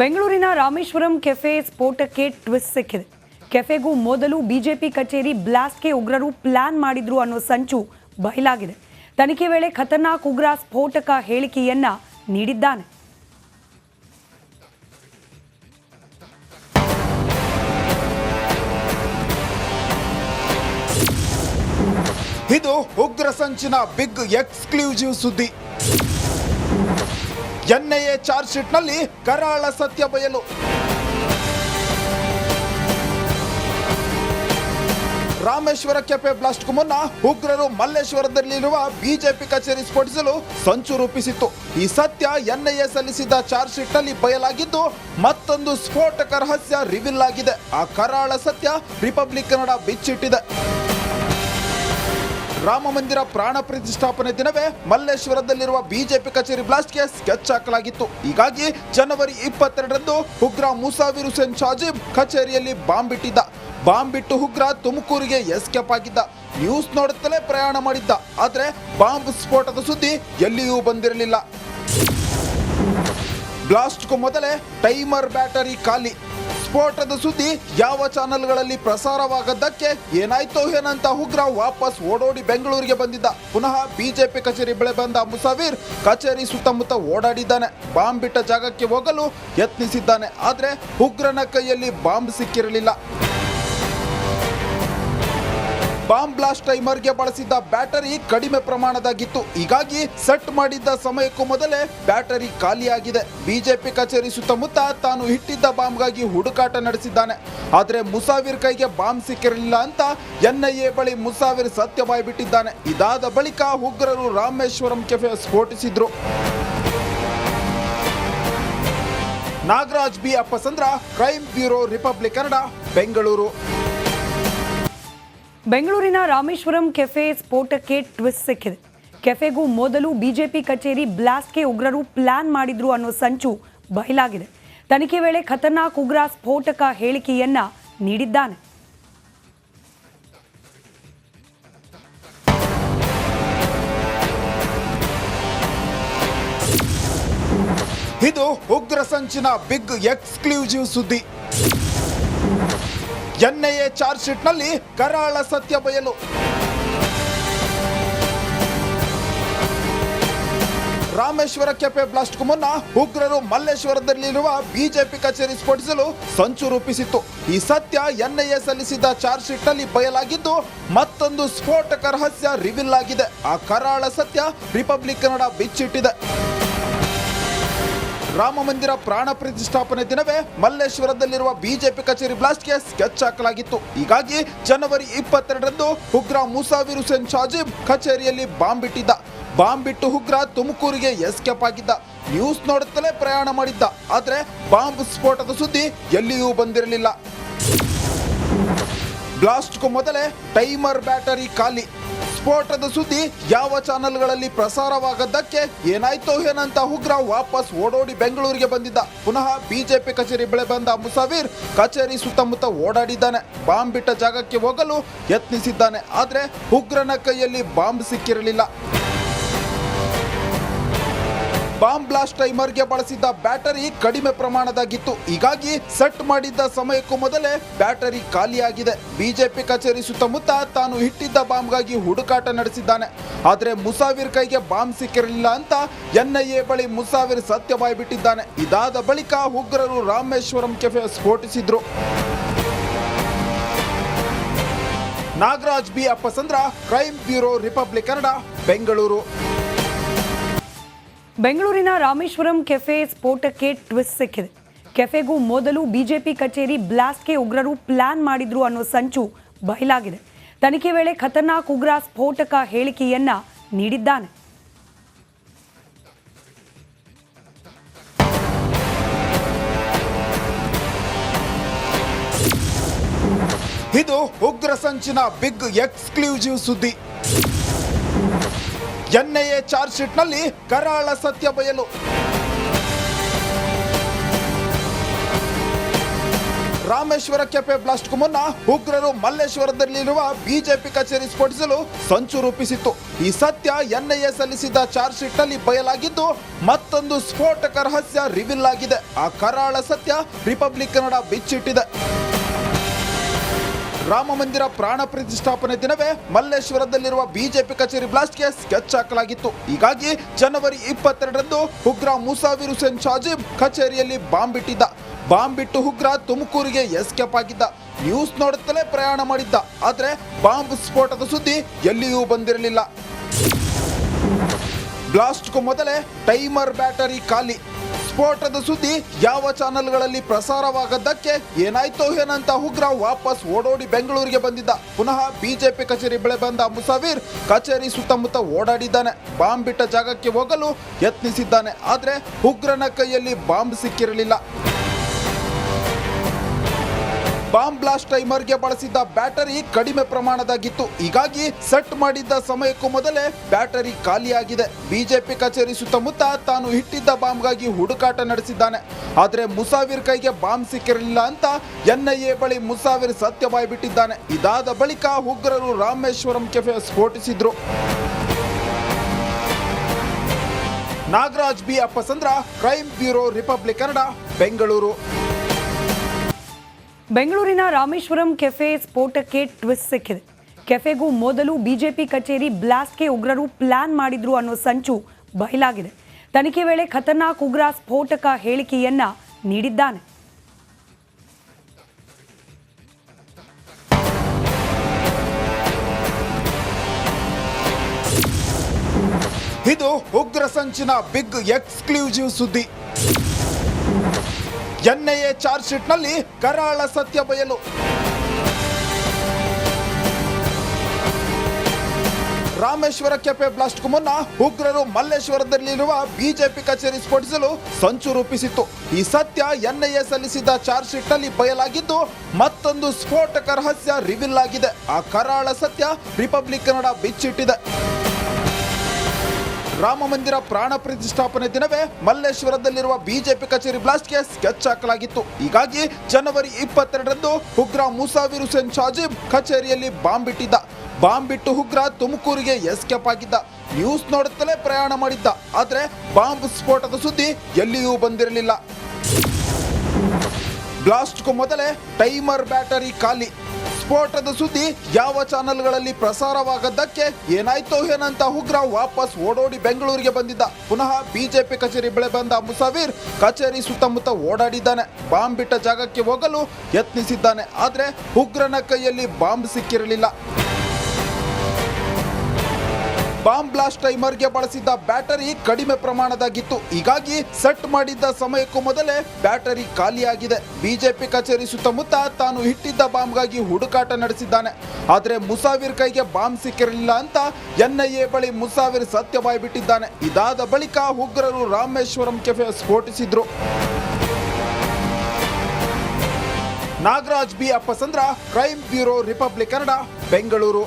ಬೆಂಗಳೂರಿನ Rameshwaram cafe ಸ್ಫೋಟಕ್ಕೆ twist ಸಿಕ್ಕಿದೆ. ಕೆಫೆಗೂ ಮೊದಲು ಬಿಜೆಪಿ ಕಚೇರಿ ಬ್ಲಾಸ್ಟ್ಗೆ ಉಗ್ರರು ಪ್ಲಾನ್ ಮಾಡಿದ್ರು ಅನ್ನೋ ಸಂಚು ಬಯಲಾಗಿದೆ. ತನಿಖೆ ವೇಳೆ ಖತರ್ನಾಕ್ ಉಗ್ರ ಸ್ಫೋಟಕ ಹೇಳಿಕೆಯನ್ನ ನೀಡಿದ್ದಾನೆ. ಇದು ಉಗ್ರ ಸಂಚಿನ ಬಿಗ್ ಎಕ್ಸ್ಕ್ಲೂಸಿವ್ ಸುದ್ದಿ. ಎನ್ಐಎ ಚಾರ್ಜ್ ಶೀಟ್ನಲ್ಲಿ ಕರಾಳ ಸತ್ಯ ಬಯಲು. ರಾಮೇಶ್ವರ ಕೆಫೆ ಬ್ಲಾಸ್ಟ್ಗೂ ಮುನ್ನ ಉಗ್ರರು ಮಲ್ಲೇಶ್ವರದಲ್ಲಿರುವ ಬಿಜೆಪಿ ಕಚೇರಿ ಸ್ಫೋಟಿಸಲು ಸಂಚು ರೂಪಿಸಿತ್ತು. ಈ ಸತ್ಯ ಎನ್ಐಎ ಸಲ್ಲಿಸಿದ ಚಾರ್ಜ್ ಶೀಟ್ನಲ್ಲಿ ಬಯಲಾಗಿದ್ದು ಮತ್ತೊಂದು ಸ್ಫೋಟಕ ರಹಸ್ಯ ರಿವೀಲ್ ಆಗಿದೆ. ಆ ಕರಾಳ ಸತ್ಯ ರಿಪಬ್ಲಿಕ್ ಕನ್ನಡ ಬಿಚ್ಚಿಟ್ಟಿದೆ. ರಾಮ ಮಂದಿರ ಪ್ರಾಣ ಪ್ರತಿಷ್ಠಾಪನೆ ದಿನವೇ ಮಲ್ಲೇಶ್ವರದಲ್ಲಿರುವ ಬಿಜೆಪಿ ಕಚೇರಿ ಬ್ಲಾಸ್ಟ್ಗೆ ಸ್ಕೆಚ್ ಹಾಕಲಾಗಿತ್ತು. ಹೀಗಾಗಿ ಜನವರಿ ಇಪ್ಪತ್ತೆರಡರಂದು ಉಗ್ರ ಮುಸಾವಿರ್ ಹುಸೇನ್ ಶಾಜಿಬ್ ಕಚೇರಿಯಲ್ಲಿ ಬಾಂಬ್ ಇಟ್ಟಿದ್ದ ಬಾಂಬ್ ಬಿಟ್ಟು ಉಗ್ರ ತುಮಕೂರಿಗೆ ಎಸ್ಕೇಪ್ ಆಗಿದ್ದ. ನ್ಯೂಸ್ ನೋಡುತ್ತಲೇ ಪ್ರಯಾಣ ಮಾಡಿದ್ದ. ಆದರೆ ಬಾಂಬ್ ಸ್ಫೋಟದ ಸುದ್ದಿ ಎಲ್ಲಿಯೂ ಬಂದಿರಲಿಲ್ಲ. ಬ್ಲಾಸ್ಟ್ಗೂ ಮೊದಲೇ ಟೈಮರ್ ಬ್ಯಾಟರಿ ಖಾಲಿ. ಸ್ಫೋಟದ ಸುದ್ದಿ ಯಾವ ಚಾನೆಲ್ಗಳಲ್ಲಿ ಪ್ರಸಾರವಾಗದ್ದಕ್ಕೆ ಏನಾಯ್ತೋ ಏನಂತ ಉಗ್ರ ವಾಪಸ್ ಓಡೋಡಿ ಬೆಂಗಳೂರಿಗೆ ಬಂದಿದ್ದ. ಪುನಃ ಬಿಜೆಪಿ ಕಚೇರಿ ಬೆಳೆ ಬಂದ ಮುಸಾವೀರ್ ಕಚೇರಿ ಸುತ್ತಮುತ್ತ ಓಡಾಡಿದ್ದಾನೆ. ಬಾಂಬ್ ಬಿಟ್ಟ ಜಾಗಕ್ಕೆ ಹೋಗಲು ಯತ್ನಿಸಿದ್ದಾನೆ. ಆದ್ರೆ ಉಗ್ರನ ಕೈಯಲ್ಲಿ ಬಾಂಬ್ ಸಿಕ್ಕಿರಲಿಲ್ಲ. ಬಾಂಬ್ ಬ್ಲಾಸ್ಟ್ ಟೈಮರ್ಗೆ ಬಳಸಿದ್ದ ಬ್ಯಾಟರಿ ಕಡಿಮೆ ಪ್ರಮಾಣದಾಗಿತ್ತು. ಹೀಗಾಗಿ ಸೆಟ್ ಮಾಡಿದ್ದ ಸಮಯಕ್ಕೂ ಮೊದಲೇ ಬ್ಯಾಟರಿ ಖಾಲಿಯಾಗಿದೆ. ಬಿಜೆಪಿ ಕಚೇರಿ ಸುತ್ತಮುತ್ತ ತಾನು ಇಟ್ಟಿದ್ದ ಬಾಂಬ್ಗಾಗಿ ಹುಡುಕಾಟ ನಡೆಸಿದ್ದಾನೆ. ಆದರೆ ಮುಸಾವಿರ್ ಕೈಗೆ ಬಾಂಬ್ ಸಿಕ್ಕಿರಲಿಲ್ಲ ಅಂತ ಎನ್ಐಎ ಬಳಿ ಮುಸಾವಿರ್ ಸತ್ಯ ಬಾಯ್ಬಿಟ್ಟಿದ್ದಾನೆ ಇದಾದ ಬಳಿಕ ಉಗ್ರರು Rameshwaram cafe ಸ್ಫೋಟಿಸಿದ್ರು. Nagaraj B Appasandra crime bureau Republic Kannada, Bengaluru. ಬೆಂಗಳೂರಿನ ರಾಮೇಶ್ವರಂ ಕೆಫೆ ಸ್ಫೋಟಕ್ಕೆ ಟ್ವಿಸ್ಟ್ ಸಿಕ್ಕಿದೆ. ಕೆಫೆಗೂ ಮೊದಲು ಬಿಜೆಪಿ ಕಚೇರಿ ಬ್ಲಾಸ್ಟ್ಗೆ ಉಗ್ರರು ಪ್ಲಾನ್ ಮಾಡಿದ್ರು ಅನ್ನೋ ಸಂಚು ಬಯಲಾಗಿದೆ. ತನಿಖೆ ವೇಳೆ ಖತರ್ನಾಕ್ ಉಗ್ರ ಸ್ಫೋಟಕ ಹೇಳಿಕೆಯನ್ನ ನೀಡಿದ್ದಾನೆ. ಇದು ಉಗ್ರ ಸಂಚಿನ ಬಿಗ್ ಎಕ್ಸ್ಕ್ಲೂಸಿವ್ ಸುದ್ದಿ. ಎನ್ಐಎ ಚಾರ್ಜ್ ಶೀಟ್ನಲ್ಲಿ ಕರಾಳ ಸತ್ಯ ಬಯಲು. ರಾಮೇಶ್ವರ ಕೆಫೆ ಬ್ಲಾಸ್ಟ್ಗೂ ಮುನ್ನ ಉಗ್ರರು ಮಲ್ಲೇಶ್ವರದಲ್ಲಿರುವ ಬಿಜೆಪಿ ಕಚೇರಿ ಸ್ಫೋಟಿಸಲು ಸಂಚು ರೂಪಿಸಿತ್ತು. ಈ ಸತ್ಯ ಎನ್ಐಎ ಸಲ್ಲಿಸಿದ ಚಾರ್ಜ್ ಶೀಟ್ನಲ್ಲಿ ಬಯಲಾಗಿದ್ದು ಮತ್ತೊಂದು ಸ್ಫೋಟಕ ರಹಸ್ಯ ರಿವೀಲ್ ಆಗಿದೆ. ಆ ಕರಾಳ ಸತ್ಯ ರಿಪಬ್ಲಿಕ್ ಕನ್ನಡ ಬಿಚ್ಚಿಟ್ಟಿದೆ. ರಾಮ ಮಂದಿರ ಪ್ರಾಣ ಪ್ರತಿಷ್ಠಾಪನೆ ದಿನವೇ ಮಲ್ಲೇಶ್ವರದಲ್ಲಿರುವ ಬಿಜೆಪಿ ಕಚೇರಿ ಬ್ಲಾಸ್ಟ್ಗೆ ಸ್ಕೆಚ್ ಹಾಕಲಾಗಿತ್ತು. ಹೀಗಾಗಿ ಜನವರಿ ಇಪ್ಪತ್ತೆರಡರಂದು ಉಗ್ರ ಮುಸಾವಿರ್ ಹುಸೇನ್ ಶಾಜಿಬ್ ಕಚೇರಿಯಲ್ಲಿ ಬಾಂಬ್ ಇಟ್ಟಿದ್ದ. ಬಾಂಬ್ ಬಿಟ್ಟು ಉಗ್ರ ತುಮಕೂರಿಗೆ ಎಸ್ಕೇಪ್ ಆಗಿದ್ದ. ನ್ಯೂಸ್ ನೋಡುತ್ತಲೇ ಪ್ರಯಾಣ ಮಾಡಿದ್ದ. ಆದರೆ ಬಾಂಬ್ ಸ್ಫೋಟದ ಸುದ್ದಿ ಎಲ್ಲಿಯೂ ಬಂದಿರಲಿಲ್ಲ. ಬ್ಲಾಸ್ಟ್ಗೂ ಮೊದಲೇ ಟೈಮರ್ ಬ್ಯಾಟರಿ ಖಾಲಿ. ಸ್ಫೋಟದ ಸುದ್ದಿ ಯಾವ ಚಾನೆಲ್ಗಳಲ್ಲಿ ಪ್ರಸಾರವಾಗದ್ದಕ್ಕೆ ಏನಾಯ್ತೋ ಏನಂತ ಉಗ್ರ ವಾಪಸ್ ಓಡೋಡಿ ಬೆಂಗಳೂರಿಗೆ ಬಂದಿದ್ದ. ಪುನಃ ಬಿಜೆಪಿ ಕಚೇರಿ ಬೆಳೆ ಬಂದ ಮುಸಾವೀರ್ ಕಚೇರಿ ಸುತ್ತಮುತ್ತ ಓಡಾಡಿದ್ದಾನೆ. ಬಾಂಬ್ ಬಿಟ್ಟ ಜಾಗಕ್ಕೆ ಹೋಗಲು ಯತ್ನಿಸಿದ್ದಾನೆ. ಆದ್ರೆ ಉಗ್ರನ ಕೈಯಲ್ಲಿ ಬಾಂಬ್ ಸಿಕ್ಕಿರಲಿಲ್ಲ. ಬಾಂಬ್ ಬ್ಲಾಸ್ಟ್ ಟೈಮರ್ಗೆ ಬಳಸಿದ್ದ ಬ್ಯಾಟರಿ ಕಡಿಮೆ ಪ್ರಮಾಣದಾಗಿತ್ತು. ಹೀಗಾಗಿ ಸೆಟ್ ಮಾಡಿದ್ದ ಸಮಯಕ್ಕೂ ಮೊದಲೇ ಬ್ಯಾಟರಿ ಖಾಲಿಯಾಗಿದೆ. ಬಿಜೆಪಿ ಕಚೇರಿ ಸುತ್ತಮುತ್ತ ತಾನು ಇಟ್ಟಿದ್ದ ಬಾಂಬ್ಗಾಗಿ ಹುಡುಕಾಟ ನಡೆಸಿದ್ದಾನೆ. ಆದರೆ ಮುಸಾವಿರ್ ಕೈಗೆ ಬಾಂಬ್ ಸಿಕ್ಕಿರಲಿಲ್ಲ ಅಂತ ಎನ್ಐಎ ಬಳಿ ಮುಸಾವಿರ್ ಸತ್ಯ ಬಾಯ್ಬಿಟ್ಟಿದ್ದಾನೆ ಇದಾದ ಬಳಿಕ ಉಗ್ರರು Rameshwaram cafe ಸ್ಫೋಟಿಸಿದ್ರು. Nagaraj B Appasandra crime bureau Republic Kannada, Bengaluru. ಬೆಂಗಳೂರಿನ ರಾಮೇಶ್ವರಂ ಕೆಫೆ ಸ್ಫೋಟಕ್ಕೆ ಟ್ವಿಸ್ಟ್ ಸಿಕ್ಕಿದೆ. ಕೆಫೆಗೂ ಮೊದಲು ಬಿಜೆಪಿ ಕಚೇರಿ ಬ್ಲಾಸ್ಟ್ಗೆ ಉಗ್ರರು ಪ್ಲಾನ್ ಮಾಡಿದ್ರು ಅನ್ನೋ ಸಂಚು ಬಯಲಾಗಿದೆ. ತನಿಖೆ ವೇಳೆ ಖತರ್ನಾಕ್ ಉಗ್ರ ಸ್ಫೋಟಕ ಹೇಳಿಕೆಯನ್ನ ನೀಡಿದ್ದಾನೆ. ಇದು ಉಗ್ರ ಸಂಚಿನ ಬಿಗ್ ಎಕ್ಸ್ಕ್ಲೂಸಿವ್ ಸುದ್ದಿ. ಎನ್ಐಎ ಚಾರ್ಜ್ ಶೀಟ್ನಲ್ಲಿ ಕರಾಳ ಸತ್ಯ ಬಯಲು. ರಾಮೇಶ್ವರ ಕೆಫೆ ಬ್ಲಾಸ್ಟ್ ಬ್ಲಾಸ್ಟ್ಗೂ ಮುನ್ನ ಉಗ್ರರು ಮಲ್ಲೇಶ್ವರದಲ್ಲಿರುವ ಬಿಜೆಪಿ ಕಚೇರಿ ಸ್ಫೋಟಿಸಲು ಸಂಚು ರೂಪಿಸಿತ್ತು. ಈ ಸತ್ಯ ಎನ್ಐಎ ಸಲ್ಲಿಸಿದ ಚಾರ್ಜ್ ಶೀಟ್ನಲ್ಲಿ ಬಯಲಾಗಿದ್ದು ಮತ್ತೊಂದು ಸ್ಫೋಟಕ ರಹಸ್ಯ ರಿವೀಲ್ ಆಗಿದೆ. ಆ ಕರಾಳ ಸತ್ಯ ರಿಪಬ್ಲಿಕ್ ಕನ್ನಡ ಬಿಚ್ಚಿಟ್ಟಿದೆ. ರಾಮ ಮಂದಿರ ಪ್ರಾಣ ಪ್ರತಿಷ್ಠಾಪನೆ ದಿನವೇ ಮಲ್ಲೇಶ್ವರದಲ್ಲಿರುವ ಬಿಜೆಪಿ ಕಚೇರಿ ಬ್ಲಾಸ್ಟ್ಗೆ ಸ್ಕೆಚ್ ಹಾಕಲಾಗಿತ್ತು. ಹೀಗಾಗಿ ಜನವರಿ ಇಪ್ಪತ್ತೆರಡರಂದು ಉಗ್ರ ಮುಸಾವಿರ್ ಹುಸೇನ್ ಶಾಜಿಬ್ ಕಚೇರಿಯಲ್ಲಿ ಬಾಂಬ್ ಇಟ್ಟಿದ್ದ. ಬಾಂಬ್ ಬಿಟ್ಟು ಉಗ್ರ ತುಮಕೂರಿಗೆ ಎಸ್ಕೇಪ್ ಆಗಿದ್ದ. ನ್ಯೂಸ್ ನೋಡುತ್ತಲೇ ಪ್ರಯಾಣ ಮಾಡಿದ್ದ. ಆದರೆ ಬಾಂಬ್ ಸ್ಫೋಟದ ಸುದ್ದಿ ಎಲ್ಲಿಯೂ ಬಂದಿರಲಿಲ್ಲ. ಬ್ಲಾಸ್ಟ್ಗೂ ಮೊದಲೇ ಟೈಮರ್ ಬ್ಯಾಟರಿ ಖಾಲಿ. ಸ್ಫೋಟದ ಸುದ್ದಿ ಯಾವ ಚಾನೆಲ್ಗಳಲ್ಲಿ ಪ್ರಸಾರವಾಗದ್ದಕ್ಕೆ ಏನಾಯ್ತೋ ಏನಂತ ಉಗ್ರ ವಾಪಸ್ ಓಡೋಡಿ ಬೆಂಗಳೂರಿಗೆ ಬಂದಿದ್ದ. ಪುನಃ ಬಿಜೆಪಿ ಕಚೇರಿ ಬೆಳೆ ಬಂದ ಮುಸಾವೀರ್ ಕಚೇರಿ ಸುತ್ತಮುತ್ತ ಓಡಾಡಿದ್ದಾನೆ. ಬಾಂಬ್ ಬಿಟ್ಟ ಜಾಗಕ್ಕೆ ಹೋಗಲು ಯತ್ನಿಸಿದ್ದಾನೆ. ಆದ್ರೆ ಉಗ್ರನ ಕೈಯಲ್ಲಿ ಬಾಂಬ್ ಸಿಕ್ಕಿರಲಿಲ್ಲ. ಬಾಂಬ್ ಬ್ಲಾಸ್ಟ್ ಟೈಮರ್ಗೆ ಬಳಸಿದ್ದ ಬ್ಯಾಟರಿ ಕಡಿಮೆ ಪ್ರಮಾಣದಾಗಿತ್ತು. ಹೀಗಾಗಿ ಸೆಟ್ ಮಾಡಿದ್ದ ಸಮಯಕ್ಕೂ ಮೊದಲೇ ಬ್ಯಾಟರಿ ಖಾಲಿಯಾಗಿದೆ. ಬಿಜೆಪಿ ಕಚೇರಿ ಸುತ್ತಮುತ್ತ ತಾನು ಇಟ್ಟಿದ್ದ ಬಾಂಬ್ಗಾಗಿ ಹುಡುಕಾಟ ನಡೆಸಿದ್ದಾನೆ. ಆದರೆ ಮುಸಾವಿರ್ ಕೈಗೆ ಬಾಂಬ್ ಸಿಕ್ಕಿರಲಿಲ್ಲ ಅಂತ ಎನ್ಐಎ ಬಳಿ ಮುಸಾವಿರ್ ಸತ್ಯವಾಗಿ ಬಿಟ್ಟಿದ್ದಾನೆ. ಇದಾದ ಬಳಿಕ ಉಗ್ರರು Rameshwaram cafe ಸ್ಫೋಟಿಸಿದ್ರು. Nagaraj B Appasandra crime bureau Republic Kannada, Bengaluru. ಬೆಂಗಳೂರಿನ ರಾಮೇಶ್ವರಂ ಕೆಫೆ ಸ್ಫೋಟಕ್ಕೆ ಟ್ವಿಸ್ಟ್ ಸಿಕ್ಕಿದೆ. ಕೆಫೆಗೂ ಮೊದಲು ಬಿಜೆಪಿ ಕಚೇರಿ ಬ್ಲಾಸ್ಟ್ಗೆ ಉಗ್ರರು ಪ್ಲಾನ್ ಮಾಡಿದ್ರು ಅನ್ನೋ ಸಂಚು ಬಯಲಾಗಿದೆ. ತನಿಖೆ ವೇಳೆ ಖತರ್ನಾಕ್ ಉಗ್ರ ಸ್ಫೋಟಕ ಹೇಳಿಕೆಯನ್ನ ನೀಡಿದ್ದಾನೆ. ಇದು ಉಗ್ರ ಸಂಚಿನ ಬಿಗ್ ಎಕ್ಸ್ಕ್ಲೂಸಿವ್ ಸುದ್ದಿ. ಎನ್ಐಎ ಚಾರ್ಜ್ ಶೀಟ್ನಲ್ಲಿ ಕರಾಳ ಸತ್ಯ ಬಯಲು. ರಾಮೇಶ್ವರ ಕೆಫೆ ಬ್ಲಾಸ್ಟ್ಗೂ ಮುನ್ನ ಉಗ್ರರು ಮಲ್ಲೇಶ್ವರದಲ್ಲಿರುವ ಬಿಜೆಪಿ ಕಚೇರಿ ಸ್ಫೋಟಿಸಲು ಸಂಚು ರೂಪಿಸಿತ್ತು. ಈ ಸತ್ಯ ಎನ್ಐಎ ಸಲ್ಲಿಸಿದ ಚಾರ್ಜ್ ಶೀಟ್ನಲ್ಲಿ ಬಯಲಾಗಿದ್ದು ಮತ್ತೊಂದು ಸ್ಫೋಟಕ ರಹಸ್ಯ ರಿವೀಲ್ ಆಗಿದೆ. ಆ ಕರಾಳ ಸತ್ಯ ರಿಪಬ್ಲಿಕ್ ಕನ್ನಡ ಬಿಚ್ಚಿಟ್ಟಿದೆ. ರಾಮ ಮಂದಿರ ಪ್ರಾಣ ಪ್ರತಿಷ್ಠಾಪನೆ ದಿನವೇ ಮಲ್ಲೇಶ್ವರದಲ್ಲಿರುವ ಬಿಜೆಪಿ ಕಚೇರಿ ಬ್ಲಾಸ್ಟ್ಗೆ ಸ್ಕೆಚ್ ಹಾಕಲಾಗಿತ್ತು ಹೀಗಾಗಿ ಜನವರಿ ಇಪ್ಪತ್ತೆರಡರಂದು ಉಗ್ರ ಮುಸಾವಿರ್ ಹುಸೇನ್ ಶಾಜಿಬ್ ಕಚೇರಿಯಲ್ಲಿ ಬಾಂಬ್ ಬಿಟ್ಟಿದ್ದ ಬಾಂಬ್ ಬಿಟ್ಟು ಉಗ್ರ ತುಮಕೂರಿಗೆ ಎಸ್ಕೇಪ್ ಆಗಿದ್ದ. ನ್ಯೂಸ್ ನೋಡುತ್ತಲೇ ಪ್ರಯಾಣ ಮಾಡಿದ್ದ. ಆದ್ರೆ ಬಾಂಬ್ ಸ್ಫೋಟದ ಸುದ್ದಿ ಎಲ್ಲಿಯೂ ಬಂದಿರಲಿಲ್ಲ. ಬ್ಲಾಸ್ಟ್ಗೂ ಮೊದಲೇ ಟೈಮರ್ ಬ್ಯಾಟರಿ ಖಾಲಿ. ಸ್ಫೋಟದ ಸುದ್ದಿ ಯಾವ ಚಾನೆಲ್ಗಳಲ್ಲಿ ಪ್ರಸಾರವಾಗದ್ದಕ್ಕೆ ಏನಾಯ್ತೋ ಏನಂತ ಉಗ್ರ ವಾಪಸ್ ಓಡೋಡಿ ಬೆಂಗಳೂರಿಗೆ ಬಂದಿದ್ದ. ಪುನಃ ಬಿಜೆಪಿ ಕಚೇರಿ ಬೆಳೆ ಬಂದ ಮುಸಾವೀರ್ ಕಚೇರಿ ಸುತ್ತಮುತ್ತ ಓಡಾಡಿದ್ದಾನೆ. ಬಾಂಬ್ ಬಿಟ್ಟ ಜಾಗಕ್ಕೆ ಹೋಗಲು ಯತ್ನಿಸಿದ್ದಾನೆ. ಆದ್ರೆ ಉಗ್ರನ ಕೈಯಲ್ಲಿ ಬಾಂಬ್ ಸಿಕ್ಕಿರಲಿಲ್ಲ. ಬಾಂಬ್ ಬ್ಲಾಸ್ಟ್ ಟೈಮರ್ಗೆ ಬಳಸಿದ್ದ ಬ್ಯಾಟರಿ ಕಡಿಮೆ ಪ್ರಮಾಣದಾಗಿತ್ತು. ಹೀಗಾಗಿ ಸೆಟ್ ಮಾಡಿದ್ದ ಸಮಯಕ್ಕೂ ಮೊದಲೇ ಬ್ಯಾಟರಿ ಖಾಲಿಯಾಗಿದೆ. ಬಿಜೆಪಿ ಕಚೇರಿ ಸುತ್ತಮುತ್ತ ತಾನು ಇಟ್ಟಿದ್ದ ಬಾಂಬ್ಗಾಗಿ ಹುಡುಕಾಟ ನಡೆಸಿದ್ದಾನೆ. ಆದರೆ ಮುಸಾವಿರ್ ಕೈಗೆ ಬಾಂಬ್ ಸಿಕ್ಕಿರಲಿಲ್ಲ ಅಂತ ಎನ್ಐಎ ಬಳಿ ಮುಸಾವಿರ್ ಸತ್ಯವಾಯಿ ಬಿಟ್ಟಿದ್ದಾನೆ. ಇದಾದ ಬಳಿಕ ಉಗ್ರರು Rameshwaram cafe ಸ್ಫೋಟಿಸಿದ್ರು. Nagaraj B Appasandra crime bureau Republic Kannada, Bengaluru.